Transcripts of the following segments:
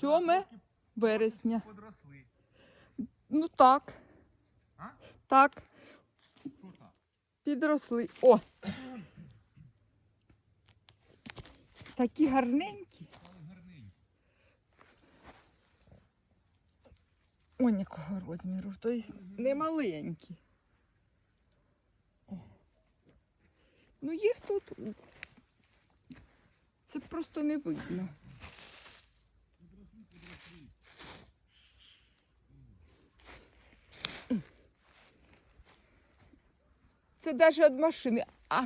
7 вересня. Подросли. Ну так. А? Так, Що так? підросли. О! Такі гарненькі. Ось якого розміру. Тобто не маленькі. О. Ну їх тут. Це просто не видно. Це навіть від машини. А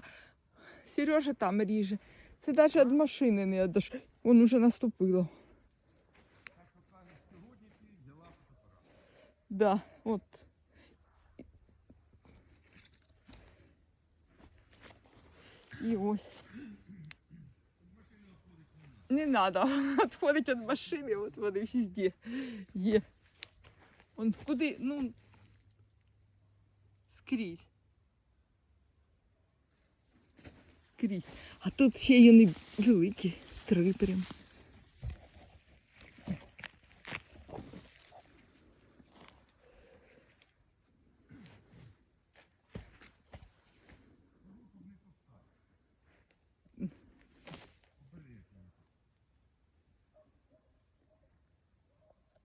Сережа там ріже. Це навіть від машини не віддаш. Вон уже наступило. Так що кажеш, сьогодні ти взяла фотоапарат. Да, от. І ось. Не надо. Відходить від машини, от вони везде є. Он куди, ну, скрізь. Скрізь. А тут ще й вони великі, три прям.